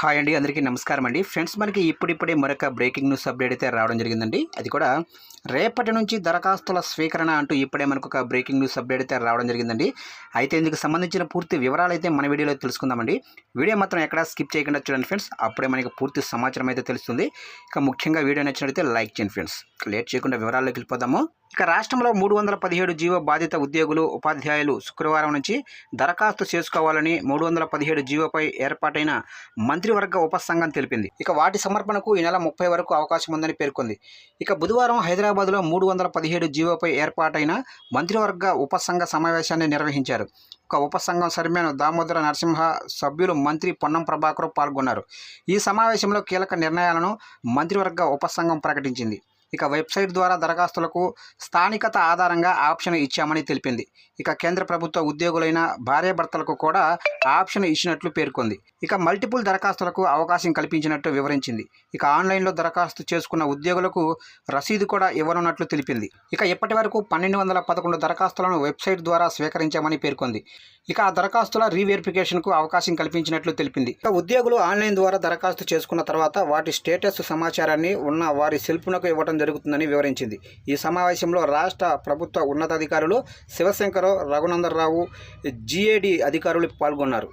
Hi అండి అందరికీ నమస్కారం అండి. ఫ్రెండ్స్ మనకి ఇప్పుడిప్పుడే మరొక బ్రేకింగ్ న్యూస్ అప్డేట్ అయితే రావడం జరిగిందండి. అది కూడా రేపటి నుంచి దరఖాస్తుల స్వీకరణ అంటూ ఇప్పుడే మనకు ఒక బ్రేకింగ్ న్యూస్ అప్డేట్ అయితే రావడం జరిగిందండి. అయితే ఇందుకు సంబంధించిన పూర్తి వివరాలు అయితే మన వీడియోలో తెలుసుకుందామండి. వీడియో మాత్రం ఎక్కడా స్కిప్ చేయకుండా చూడండి ఫ్రెండ్స్. అప్పుడే మనకి పూర్తి సమాచారం అయితే తెలుస్తుంది. ఇక ముఖ్యంగా వీడియో నచ్చినట్లయితే లైక్ చేయండి ఫ్రెండ్స్. లేట్ చేయకుండా వివరాల్లోకి వెళ్ళిపోదాము. ఇక రాష్ట్రంలో మూడు వందల పదిహేడు జీవో బాధిత ఉద్యోగులు ఉపాధ్యాయులు శుక్రవారం నుంచి దరఖాస్తు చేసుకోవాలని మూడు వందల పదిహేడు జీవోపై ఏర్పాటైన మంత్రివర్గ ఉపసంఘం తెలిపింది. ఇక వాటి సమర్పణకు ఈ నెల ముప్పై వరకు అవకాశం ఉందని పేర్కొంది. ఇక బుధవారం హైదరాబాద్లో మూడు వందల పదిహేడు జీవోపై ఏర్పాటైన మంత్రివర్గ ఉపసంఘ సమావేశాన్ని నిర్వహించారు. ఒక ఉపసంఘం సర్మేను దామోదర నరసింహ సభ్యులు మంత్రి పొన్నం ప్రభాకర్ పాల్గొన్నారు. ఈ సమావేశంలో కీలక నిర్ణయాలను మంత్రివర్గ ఉపసంఘం ప్రకటించింది. ఇక వెబ్సైట్ ద్వారా దరఖాస్తులకు స్థానికత ఆధారంగా ఆప్షన్ ఇచ్చామని తెలిపింది. ఇక కేంద్ర ప్రభుత్వ ఉద్యోగులైన భార్యాభర్తలకు కూడా ఆప్షన్ ఇచ్చినట్లు పేర్కొంది. ఇక మల్టిపుల్ దరఖాస్తులకు అవకాశం కల్పించినట్టు వివరించింది. ఇక ఆన్లైన్లో దరఖాస్తు చేసుకున్న ఉద్యోగులకు రసీదు కూడా ఇవ్వనున్నట్లు తెలిపింది. ఇక ఇప్పటి వరకు పన్నెండు వందల పదకొండు దరఖాస్తులను వెబ్సైట్ ద్వారా స్వీకరించామని పేర్కొంది. ఇక ఆ దరఖాస్తుల రీవెరిఫికేషన్కు అవకాశం కల్పించినట్లు తెలిపింది. ఇక ఉద్యోగులు ఆన్లైన్ ద్వారా దరఖాస్తు చేసుకున్న తర్వాత వాటి స్టేటస్ సమాచారాన్ని ఉన్న వారి సెల్ఫ్నకు ఇవ్వడం జరుగుతుందని వివరించింది. ఈ సమావేశంలో రాష్ట్ర ప్రభుత్వ ఉన్నతాధికారులు శివశంకర్ రఘునందనరావు జిఏడి అధికారులు పాల్గొన్నారు.